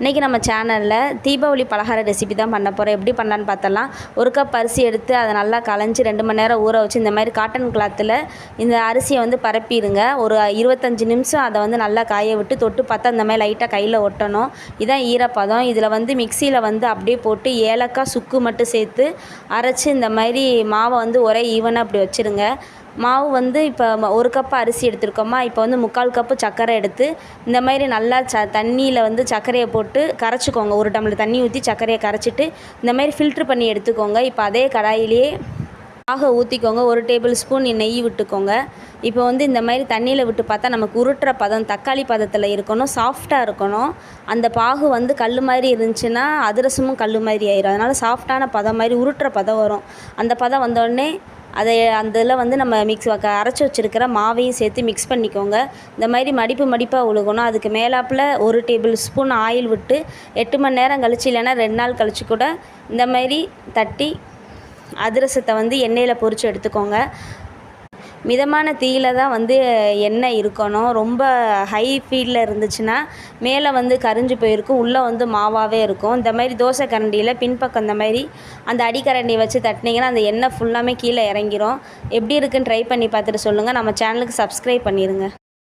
இன்றைக்கி நம்ம சேனலில் தீபாவளி பலகார ரெசிபி தான் பண்ண போகிறோம் எப்படி பண்ணலான்னு பார்த்தலாம் ஒரு கப் அரிசி எடுத்து அதை நல்லா களைஞ்சி ரெண்டு மணி நேரம் ஊற வச்சு இந்த மாதிரி காட்டன் கிளாத்தில் இந்த அரிசியை வந்து பரப்பிடுங்க. ஒரு இருபத்தஞ்சி நிமிஷம் அதை வந்து நல்லா காய விட்டு தொட்டு பார்த்தா அந்த மாதிரி லைட்டாக கையில் ஒட்டணும். இதான் ஈரப்பதம். இதில் வந்து மிக்சியில் வந்து அப்படியே போட்டு ஏலக்காய் சுக்கு மட்டும் சேர்த்து அரைச்சி இந்த மாதிரி மாவை வந்து ஒரே ஈவனாக அப்படி வச்சுருங்க. மாவு வந்து இப்போ ஒரு கப் அரிசி எடுத்திருக்கோமா இப்போ வந்து முக்கால் கப்பு சர்க்கரை எடுத்து இந்த மாதிரி நல்லா ச தண்ணியில் வந்து சர்க்கரையை போட்டு கரைச்சிக்கோங்க. ஒரு டம்ளர் தண்ணி ஊற்றி சர்க்கரையை கரைச்சிட்டு இந்த மாதிரி ஃபில்ட்ரு பண்ணி எடுத்துக்கோங்க. இப்போ அதே கடாயிலேயே பாகை ஊற்றிக்கோங்க ஒரு டேபிள் ஸ்பூன் நெய் விட்டுக்கோங்க. இப்போ வந்து இந்த மாதிரி தண்ணியில் விட்டு பார்த்தா நமக்கு உருட்டுற பதம் தக்காளி பதத்தில் இருக்கணும் சாஃப்டாக இருக்கணும். அந்த பாகு வந்து கல் மாதிரி இருந்துச்சுன்னா அதிரசமும் கல் மாதிரி ஆயிரும். அதனால் சாஃப்டான பதம் மாதிரி உருட்டுற பதம் வரும். அந்த பதம் வந்தோடனே அதை அந்த இதில் வந்து நம்ம மிக்ஸ் அரைச்சி வச்சுருக்கிற மாவையும் சேர்த்து மிக்ஸ் பண்ணிக்கோங்க. இந்த மாதிரி மடிப்பு மடிப்பாக உழுகணும். அதுக்கு மேலாப்பில் ஒரு டேபிள் ஸ்பூன் ஆயில் விட்டு எட்டு மணி நேரம் கழிச்சு இல்லைன்னா ரெண்டு நாள் கழிச்சு கூட இந்த மாதிரி தட்டி அதிரசத்தை வந்து எண்ணெயில் பொரித்து எடுத்துக்கோங்க. மிதமான தீயில தான் வந்து எண்ணெய் இருக்கணும். ரொம்ப ஹை ஃபீல்டில் இருந்துச்சுன்னா மேலே வந்து கரிஞ்சு போயிருக்கும் உள்ளே வந்து மாவாகவே இருக்கும். இந்த மாதிரி தோசை கரண்டியில் பின்பக்கம் இந்த மாதிரி அந்த அடிக்கரண்டி வச்சு தட்டினீங்கன்னா அந்த எண்ணெய் ஃபுல்லாமே கீழே இறங்கிரும். எப்படி இருக்குன்னு ட்ரை பண்ணி பார்த்துட்டு சொல்லுங்கள் நம்ம சேனலுக்கு சப்ஸ்கிரைப் பண்ணிடுங்க